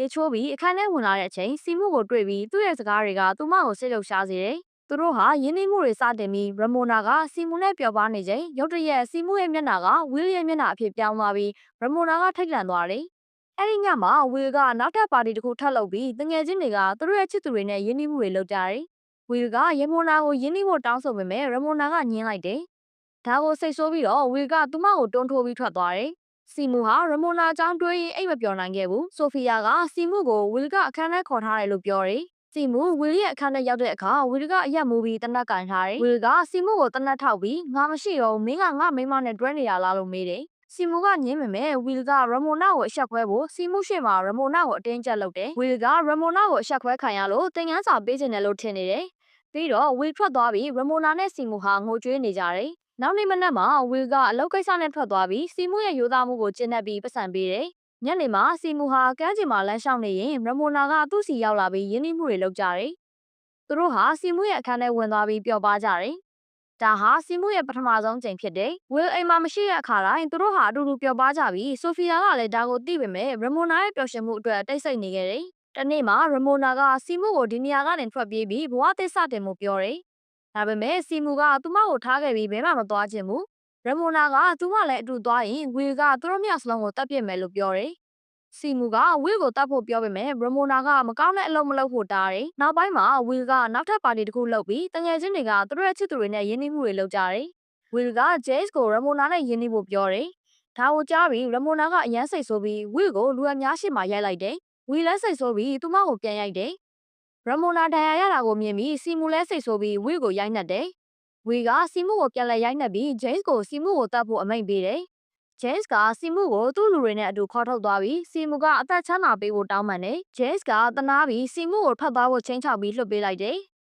ရေချိုးပြီးအခန်းထဲဝင်လာတဲ့အချိန်စီမှုကိုတွေ့ပြီးသူ့ရဲ့စကားတွေကသူမကိုစိတ်လှုပ်ရှားစေတယ်။သူတို့ဟာယင်းနှိမ့်မှုတွေစတင်ပြီးရမိုနာကစီမှုနဲ့ပျော်ပါနေချိန်ရုတ်တရက်စီမှုရဲ့မျက်နှာကဝီလ်ရဲ့မျက်နှာအဖြစ်ပြောင်းသွားပြီးရမိုနာကထိတ်လန့်သွားတယ်။အဲ့ဒီညမှာဝီလ်ကနောက်ထပ်ပါတီတစ်ခုထပ်လုပ်ပြီးတငယ်ချင်းတွေကသူတို့ရဲ့ချစ်သူတွေနဲ့ယင်းနှိမ့်မှုတွေလုပ်ကြတယ်။ဝီလ်ကရမိုနာကိုယင်းနှိမ့်ဖို့တောင်းဆိုပေမဲ့ရမိုနာကညှင်းလိုက်တယ်။ဒါကိုစိတ်ဆိုးပြီးတော့ဝီလ်ကသူမကိုတွန်းထိုးပြီးထွက်သွားတယ်။ စီမူဟာရမိုနာအကြောင်းတွေးရင်အိတ်မပြောနိုင်ခဲ့ဘူး။ဆိုဖီယာကစီမူကိုဝီလ်ကအခန်းထဲခေါ်ထားတယ်လို့ပြောတယ်။စီမူဝီလ်ရဲ့အခန်းထဲရောက်တဲ့အခါဝီလ်ကအရက်မူပြီးတနက်ကင်ထားတယ်။ဝီလ်ကစီမူကိုတနက်ထောက်ပြီးငါမရှိတော့ဘူးမင်းကငါမိန်းမနဲ့တွဲနေရလားလို့မေးတယ်။စီမူကညင်းပေမဲ့ဝီလ်ကရမိုနာကိုအဆက်ခွဲဖို့စီမူရှေ့မှာရမိုနာကိုအတင်းကျပ်လုပ်တယ်။ဝီလ်ကရမိုနာကိုအဆက်ခွဲခံရလို့တင်ငန်းစာပေးချင်တယ်လို့ထင်နေတယ်။ပြီးတော့ဝီလ်ထွက်သွားပြီးရမိုနာနဲ့စီမူဟာငိုကြွေးနေကြတယ်။ နောက်နေ့မနက်မှာဝီလ်ကအလုပ်ကိစ္စနဲ့ထွက်သွားပြီးစီမူရဲ့ရိုးသားမှုကိုကျင့်တတ်ပြီးပတ်စံပေးတယ်။ညနေမှာစီမူဟာကမ်းခြေမှာလမ်းလျှောက်နေရင်ရမိုနာကသူ့စီရောက်လာပြီးရင်းနှီးမှုတွေလုပ်ကြတယ်။သူတို့ဟာစီမူရဲ့အခန်းထဲဝင်သွားပြီးပျော်ပါကြတယ်။ဒါဟာစီမူရဲ့ပထမဆုံးချိန်ဖြစ်တယ်။ဝီလ်အိမ်မှာမရှိတဲ့အခါတိုင်းသူတို့ဟာအတူတူပျော်ပါကြပြီးဆိုဖီယာကလည်းဒါကိုသိပေမဲ့ရမိုနာရဲ့ပျော်ရွှင်မှုအတွက်တိတ်ဆိတ်နေခဲ့တယ်။တနေ့မှာရမိုနာကစီမူကိုဒီနေရာကနေထွက်ပြေးပြီးဘဝသစ်စတင်မှုပြောတယ်။ ဒါပေမဲ့စီမူကသူမကိုထားခဲ့ပြီးဘယ်မှမသွားချင်ဘူး။ရမိုနာကသူမလည်းအတူသွားရင်ဝီလ်ကသူတို့မြောက်စလုံးကိုတတ်ပြစ်မယ်လို့ပြောတယ်။စီမူကဝီလ်ကိုတတ်ဖို့ပြောပေမဲ့ရမိုနာကမကောင်းတဲ့အလုပ်မလုပ်ဖို့တားတယ်။နောက်ပိုင်းမှာဝီလ်ကနောက်ထပ်ပါတီတစ်ခုလုပ်ပြီးတငယ်ချင်းတွေကသူတို့ရဲ့ချစ်သူတွေနဲ့ရင်းနှီးမှုတွေလုပ်ကြတယ်။ဝီလ်ကဂျေ့စ်ကိုရမိုနာနဲ့ရင်းနှီးဖို့ပြောတယ်။ဒါကိုကြားပြီးရမိုနာကအယမ်းစိတ်ဆိုးပြီးဝီလ်ကိုလူအများရှိမှရိုက်လိုက်တယ်။ဝီလ်လည်းစိတ်ဆိုးပြီးသူမကိုပြန်ရိုက်တယ်။ ရမိုနာဒဏ်ရာရတာကိုမြင်ပြီးစီမူလည်းစိတ်ဆိုးပြီးဝီလ်ကိုရိုက်နှက်တယ်။ဝီကစီမှုကိုပြန်လဲရိုက်နှက်ပြီးဂျိမ်းစ်ကိုစီမှုကိုတတ်ဖို့အမိန့်ပေးတယ်။ဂျိမ်းစ်ကစီမှုကိုသူ့လူတွေနဲ့အတူခေါ်ထုတ်သွားပြီးစီမှုကအသက်ချမ်းသာပေးဖို့တောင်းပန်တယ်။ဂျိမ်းစ်ကတနာပြီးစီမှုကိုဖတ်သွားဖို့ချင်းချောက်ပြီးလွှတ်ပေးလိုက်တယ်